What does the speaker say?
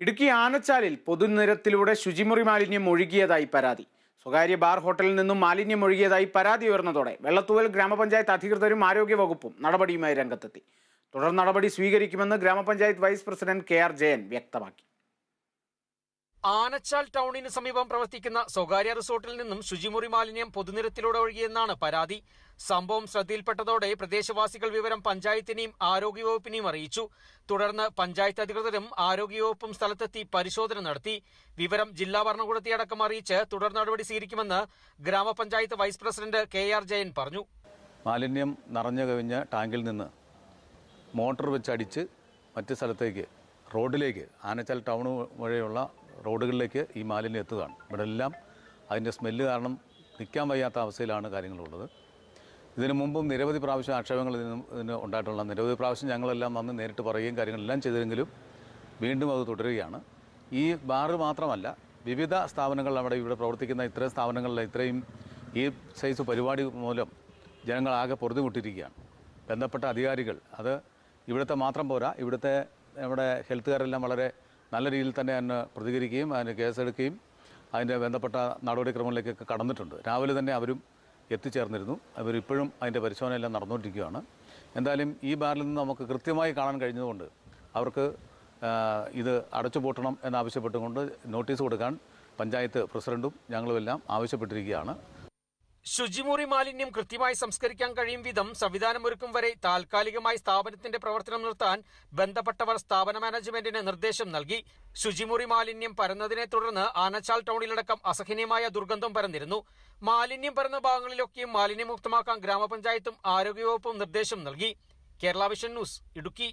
ഇടുക്കി ആനച്ചാലിൽ പൊതുനിരത്തിലൂടെ ശുചിമുറി മാലിന്യം ഒഴുകിയതായി പരാതി. സ്വകാര്യ ബാർ ഹോട്ടലിൽ നിന്നും മാലിന്യം ഒഴുകിയതായി പരാതി ഉയർന്നതോടെ വെള്ളത്തൂവൽ ഗ്രാമപഞ്ചായത്ത് അധികൃതരും ആരോഗ്യവകുപ്പും നടപടിയുമായി രംഗത്തെത്തി. തുടർ നടപടി സ്വീകരിക്കുമെന്ന് ഗ്രാമപഞ്ചായത്ത് vice president K R Jayan വ്യക്തമാക്കി. ആനച്ചാൽ ടൗണിന് സമീപം പ്രവർത്തിക്കുന്ന സ്വകാര്യ റിസോർട്ടിൽ നിന്നും ശുചിമുറി മാലിന്യം പൊതുനിരത്തിലൂടെ ഒഴുകിയെന്നാണ് പരാതി. സംഭവം ശ്രദ്ധയിൽപ്പെട്ടതോടെ പ്രദേശവാസികൾ വിവരം പഞ്ചായത്തിനെയും ആരോഗ്യവകുപ്പിനെയും അറിയിച്ചു. തുടർന്ന് പഞ്ചായത്ത് അധികൃതരും ആരോഗ്യവകുപ്പും സ്ഥലത്തെത്തി പരിശോധന നടത്തി. വിവരം ജില്ലാ ഭരണകൂടത്തെ അടക്കം അറിയിച്ച് തുടർ നടപടി സ്വീകരിക്കുമെന്ന് ഗ്രാമപഞ്ചായത്ത് vice president K R Jayan പറഞ്ഞു. മാലിന്യം നിറഞ്ഞു കവിഞ്ഞ ടാങ്കിൽ നിന്ന് മോട്ടോർ വെച്ചടിച്ച് മറ്റ് സ്ഥലത്തേക്ക് റോഡിലേക്ക് ആനച്ചാൽ ടൗൺ വഴിയുള്ള റോഡുകളിലേക്ക് ഈ മാലിന്യം എത്തുകയാണ്. ഇവിടെ എല്ലാം അതിന്റെ സ്മെല്ല് കാരണം നിൽക്കാൻ വയ്യാത്ത അവസ്ഥയിലാണ് കാര്യങ്ങളുള്ളത്. ഇതിനു മുമ്പും നിരവധി പ്രാവശ്യം ആക്ഷേപങ്ങൾ ഇതിന് ഇതിന് ഉണ്ടായിട്ടുള്ള നിരവധി പ്രാവശ്യം ഞങ്ങളെല്ലാം വന്ന് നേരിട്ട് പറയുകയും കാര്യങ്ങളെല്ലാം ചെയ്തെങ്കിലും വീണ്ടും അത് തുടരുകയാണ്. ഈ ബാറ് മാത്രമല്ല വിവിധ സ്ഥാപനങ്ങൾ അവിടെ ഇവിടെ പ്രവർത്തിക്കുന്ന ഇത്രയും സ്ഥാപനങ്ങളിൽ ഇത്രയും ഈ സൈസ് പരിപാടി മൂലം ജനങ്ങളാകെ പൊറുതിമുട്ടിയിരിക്കുകയാണ്. ബന്ധപ്പെട്ട അധികാരികൾ അത് ഇവിടുത്തെ മാത്രം പോരാ ഇവിടുത്തെ നമ്മുടെ ഹെൽത്തുകാരെല്ലാം വളരെ നല്ല രീതിയിൽ തന്നെ അതിന് പ്രതികരിക്കുകയും അതിന് കേസെടുക്കുകയും അതിന്റെ ബന്ധപ്പെട്ട നടപടിക്രമങ്ങളിലേക്കൊക്കെ കടന്നിട്ടുണ്ട്. രാവിലെ തന്നെ അവരും എത്തിച്ചേർന്നിരുന്നു. അവരിപ്പോഴും അതിന്റെ പരിശോധനയെല്ലാം നടന്നുകൊണ്ടിരിക്കുകയാണ്. എന്തായാലും ഈ ബാറിൽ നിന്ന് നമുക്ക് കൃത്യമായി കാണാൻ കഴിഞ്ഞതുകൊണ്ട് അവർക്ക് ഇത് അടച്ചു പൂട്ടണം എന്നാവശ്യപ്പെട്ടുകൊണ്ട് നോട്ടീസ് കൊടുക്കാൻ പഞ്ചായത്ത് പ്രസിഡന്റും ഞങ്ങളുമെല്ലാം ആവശ്യപ്പെട്ടിരിക്കുകയാണ്. ശുചിമുറി മാലിന്യം കൃത്യമായി സംസ്കരിക്കാൻ കഴിയും വിധം സംവിധാനമൊരുക്കും വരെ താൽക്കാലികമായി സ്ഥാപനത്തിന്റെ പ്രവർത്തനം നിർത്താൻ ബന്ധപ്പെട്ടവർ സ്ഥാപന മാനേജ്മെന്റിന് നിർദ്ദേശം നൽകി. ശുചിമുറി മാലിന്യം പരന്നതിനെ തുടർന്ന് ആനച്ചാൽ ടൗണിലടക്കം അസഹനീയമായ ദുർഗന്ധം പരന്നിരുന്നു. മാലിന്യം പരന്ന ഭാഗങ്ങളിലൊക്കെയും മാലിന്യമുക്തമാക്കാൻ ഗ്രാമപഞ്ചായത്തും ആരോഗ്യവകുപ്പും നിർദ്ദേശം നൽകി. Kerala vision news Idukki.